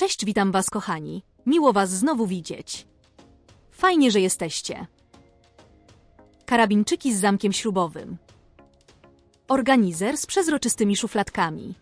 Cześć, witam Was, kochani. Miło Was znowu widzieć. Fajnie, że jesteście. Karabinczyki z zamkiem śrubowym. Organizer z przezroczystymi szufladkami.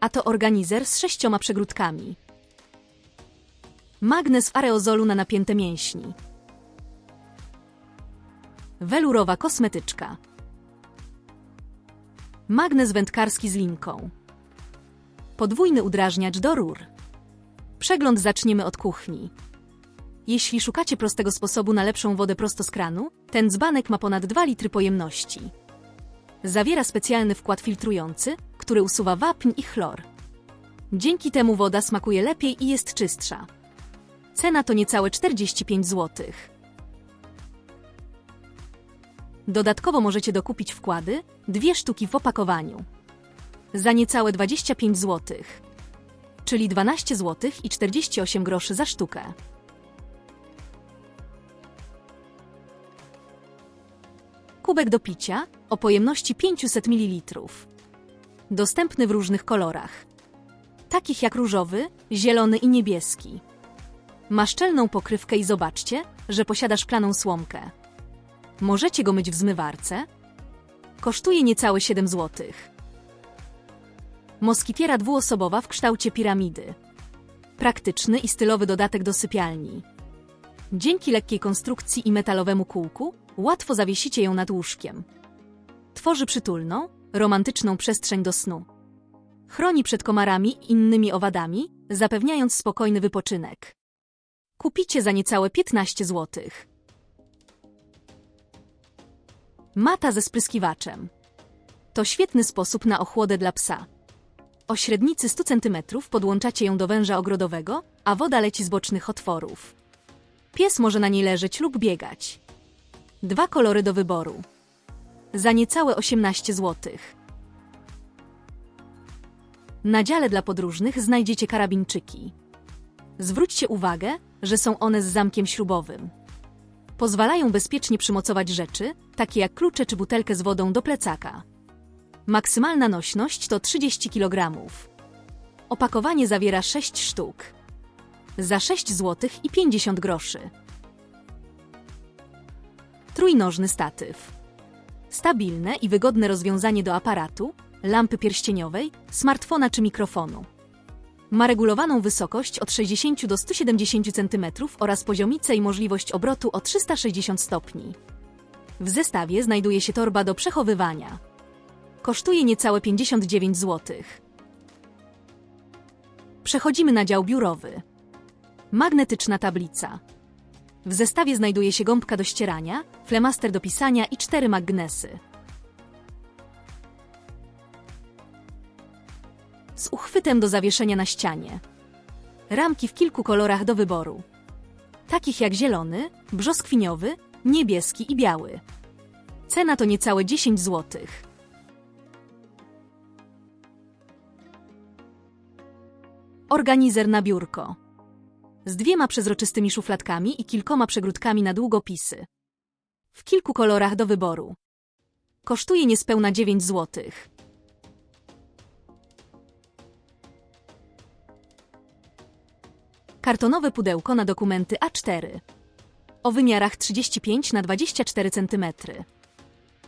A to organizer z sześcioma przegródkami. Magnes w areozolu na napięte mięśni. Welurowa kosmetyczka. Magnes wędkarski z linką. Podwójny udrażniacz do rur. Przegląd zaczniemy od kuchni. Jeśli szukacie prostego sposobu na lepszą wodę prosto z kranu, ten dzbanek ma ponad 2 litry pojemności. Zawiera specjalny wkład filtrujący, który usuwa wapń i chlor. Dzięki temu woda smakuje lepiej i jest czystsza. Cena to niecałe 45 zł. Dodatkowo możecie dokupić wkłady, dwie sztuki w opakowaniu. Za niecałe 25 zł. Czyli 12 zł i 48 groszy za sztukę. Kubek do picia o pojemności 500 ml. Dostępny w różnych kolorach. Takich jak różowy, zielony i niebieski. Ma szczelną pokrywkę i zobaczcie, że posiada szklaną słomkę. Możecie go myć w zmywarce. Kosztuje niecałe 7 zł. Moskipiera dwuosobowa w kształcie piramidy. Praktyczny i stylowy dodatek do sypialni. Dzięki lekkiej konstrukcji i metalowemu kółku łatwo zawiesicie ją nad łóżkiem. Tworzy przytulną, romantyczną przestrzeń do snu. Chroni przed komarami i innymi owadami, zapewniając spokojny wypoczynek. Kupicie za niecałe 15 zł. Mata ze spryskiwaczem. To świetny sposób na ochłodę dla psa. O średnicy 100 cm podłączacie ją do węża ogrodowego, a woda leci z bocznych otworów. Pies może na niej leżeć lub biegać. Dwa kolory do wyboru. Za niecałe 18 zł. Na dziale dla podróżnych znajdziecie karabinczyki. Zwróćcie uwagę, że są one z zamkiem śrubowym. Pozwalają bezpiecznie przymocować rzeczy, takie jak klucze czy butelkę z wodą do plecaka. Maksymalna nośność to 30 kg. Opakowanie zawiera 6 sztuk. Za 6 zł i 50 groszy. Trójnożny statyw. Stabilne i wygodne rozwiązanie do aparatu, lampy pierścieniowej, smartfona czy mikrofonu. Ma regulowaną wysokość od 60 do 170 cm oraz poziomicę i możliwość obrotu o 360 stopni. W zestawie znajduje się torba do przechowywania. Kosztuje niecałe 59 zł. Przechodzimy na dział biurowy. Magnetyczna tablica. W zestawie znajduje się gąbka do ścierania, flemaster do pisania i cztery magnesy. Z uchwytem do zawieszenia na ścianie. Ramki w kilku kolorach do wyboru. Takich jak zielony, brzoskwiniowy, niebieski i biały. Cena to niecałe 10 zł. Organizer na biurko. Z dwiema przezroczystymi szufladkami i kilkoma przegródkami na długopisy. W kilku kolorach do wyboru. Kosztuje niespełna 9 zł. Kartonowe pudełko na dokumenty A4. O wymiarach 35 na 24 cm.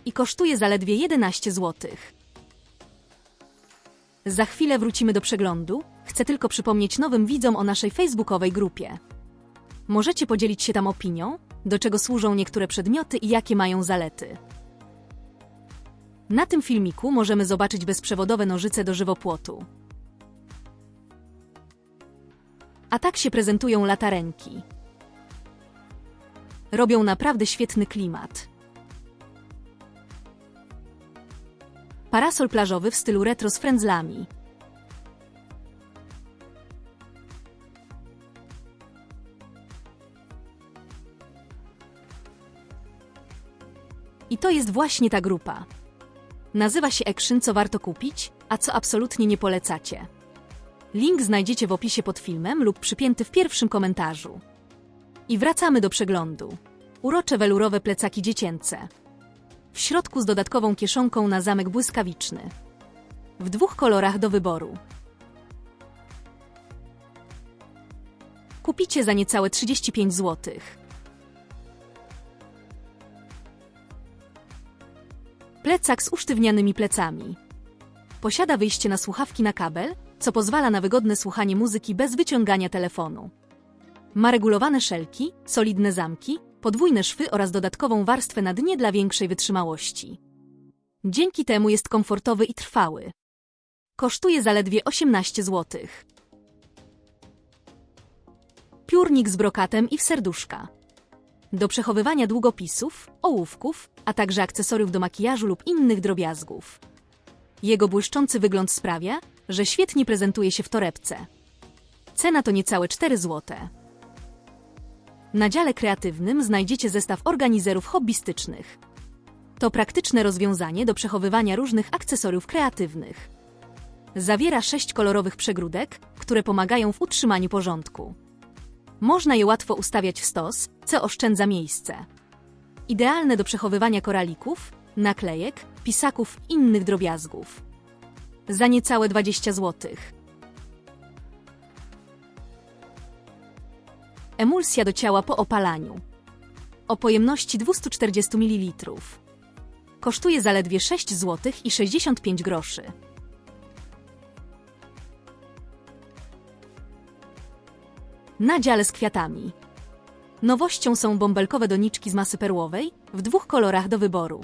I kosztuje zaledwie 11 zł. Za chwilę wrócimy do przeglądu. Chcę tylko przypomnieć nowym widzom o naszej facebookowej grupie. Możecie podzielić się tam opinią, do czego służą niektóre przedmioty i jakie mają zalety. Na tym filmiku możemy zobaczyć bezprzewodowe nożyce do żywopłotu. A tak się prezentują latarenki. Robią naprawdę świetny klimat. Parasol plażowy w stylu retro z frędzlami. To jest właśnie ta grupa. Nazywa się Action, co warto kupić, a co absolutnie nie polecacie. Link znajdziecie w opisie pod filmem lub przypięty w pierwszym komentarzu. I wracamy do przeglądu. Urocze welurowe plecaki dziecięce. W środku z dodatkową kieszonką na zamek błyskawiczny. W dwóch kolorach do wyboru. Kupicie za niecałe 35 zł. Plecak z usztywnianymi plecami. Posiada wyjście na słuchawki na kabel, co pozwala na wygodne słuchanie muzyki bez wyciągania telefonu. Ma regulowane szelki, solidne zamki, podwójne szwy oraz dodatkową warstwę na dnie dla większej wytrzymałości. Dzięki temu jest komfortowy i trwały. Kosztuje zaledwie 18 zł. Piórnik z brokatem i w serduszka. Do przechowywania długopisów, ołówków, a także akcesoriów do makijażu lub innych drobiazgów. Jego błyszczący wygląd sprawia, że świetnie prezentuje się w torebce. Cena to niecałe 4 zł. Na dziale kreatywnym znajdziecie zestaw organizerów hobbystycznych. To praktyczne rozwiązanie do przechowywania różnych akcesoriów kreatywnych. Zawiera sześć kolorowych przegródek, które pomagają w utrzymaniu porządku. Można je łatwo ustawiać w stos, co oszczędza miejsce. Idealne do przechowywania koralików, naklejek, pisaków i innych drobiazgów. Za niecałe 20 zł. Emulsja do ciała po opalaniu. O pojemności 240 ml. Kosztuje zaledwie 6 zł i 65 groszy. Na dziale z kwiatami. Nowością są bąbelkowe doniczki z masy perłowej w dwóch kolorach do wyboru.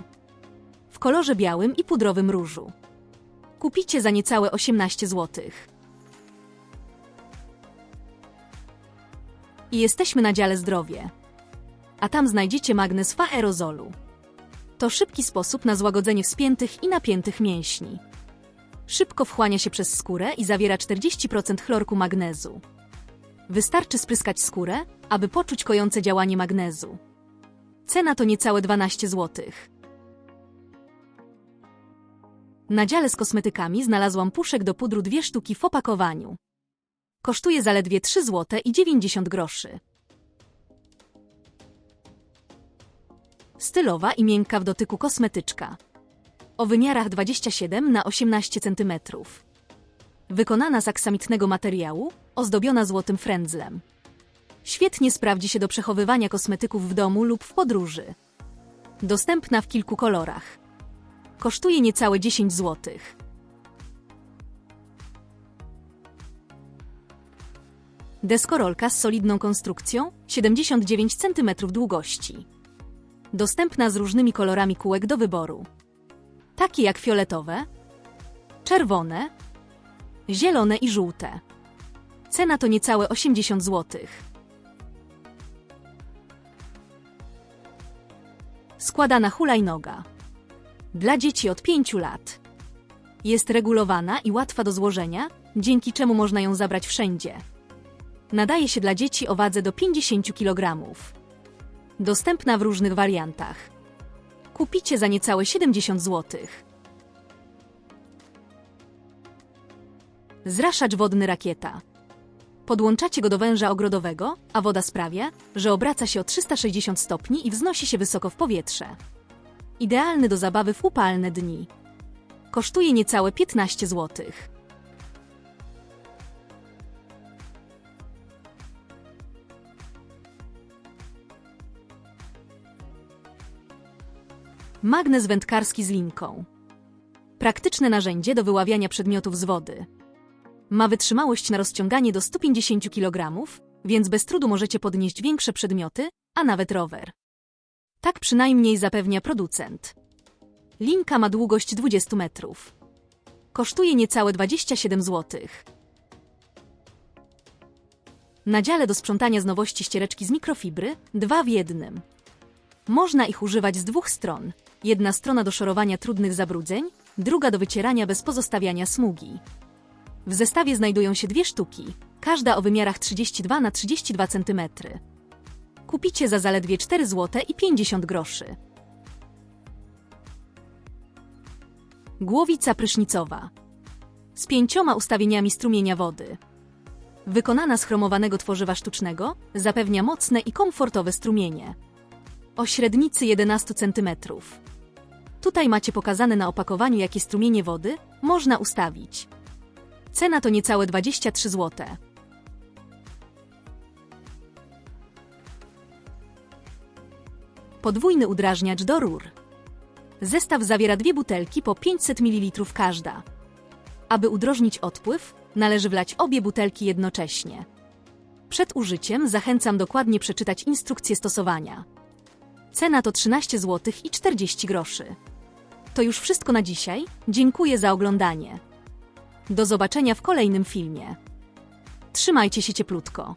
W kolorze białym i pudrowym różu. Kupicie za niecałe 18 zł. I jesteśmy na dziale zdrowie. A tam znajdziecie magnes w aerozolu. To szybki sposób na złagodzenie wspiętych i napiętych mięśni. Szybko wchłania się przez skórę i zawiera 40% chlorku magnezu. Wystarczy spryskać skórę, aby poczuć kojące działanie magnezu. Cena to niecałe 12 zł. Na dziale z kosmetykami znalazłam puszek do pudru dwie sztuki w opakowaniu. Kosztuje zaledwie 3 zł i 90 groszy. Stylowa i miękka w dotyku kosmetyczka. O wymiarach 27 na 18 cm. Wykonana z aksamitnego materiału, ozdobiona złotym frędzlem. Świetnie sprawdzi się do przechowywania kosmetyków w domu lub w podróży. Dostępna w kilku kolorach. Kosztuje niecałe 10 zł. Deskorolka z solidną konstrukcją, 79 cm długości. Dostępna z różnymi kolorami kółek do wyboru. Takie jak fioletowe, czerwone, zielone i żółte. Cena to niecałe 80 zł. Składana hulajnoga. Dla dzieci od 5 lat. Jest regulowana i łatwa do złożenia, dzięki czemu można ją zabrać wszędzie. Nadaje się dla dzieci o wadze do 50 kg. Dostępna w różnych wariantach. Kupicie za niecałe 70 zł. Zraszacz wodny rakieta. Podłączacie go do węża ogrodowego, a woda sprawia, że obraca się o 360 stopni i wznosi się wysoko w powietrze. Idealny do zabawy w upalne dni. Kosztuje niecałe 15 zł. Magnes wędkarski z linką. Praktyczne narzędzie do wyławiania przedmiotów z wody. Ma wytrzymałość na rozciąganie do 150 kg, więc bez trudu możecie podnieść większe przedmioty, a nawet rower. Tak przynajmniej zapewnia producent. Linka ma długość 20 metrów. Kosztuje niecałe 27 zł. Na dziale do sprzątania z nowości ściereczki z mikrofibry, dwa w jednym. Można ich używać z dwóch stron. Jedna strona do szorowania trudnych zabrudzeń, druga do wycierania bez pozostawiania smugi. W zestawie znajdują się dwie sztuki, każda o wymiarach 32 na 32 cm. Kupicie za zaledwie 4 zł i 50 groszy. Głowica prysznicowa. Z pięcioma ustawieniami strumienia wody. Wykonana z chromowanego tworzywa sztucznego, zapewnia mocne i komfortowe strumienie. O średnicy 11 cm. Tutaj macie pokazane na opakowaniu, jakie strumienie wody można ustawić. Cena to niecałe 23 zł. Podwójny udrażniacz do rur. Zestaw zawiera dwie butelki po 500 ml każda. Aby udrożnić odpływ, należy wlać obie butelki jednocześnie. Przed użyciem zachęcam dokładnie przeczytać instrukcję stosowania. Cena to 13 zł i 40 groszy. To już wszystko na dzisiaj. Dziękuję za oglądanie. Do zobaczenia w kolejnym filmie. Trzymajcie się cieplutko.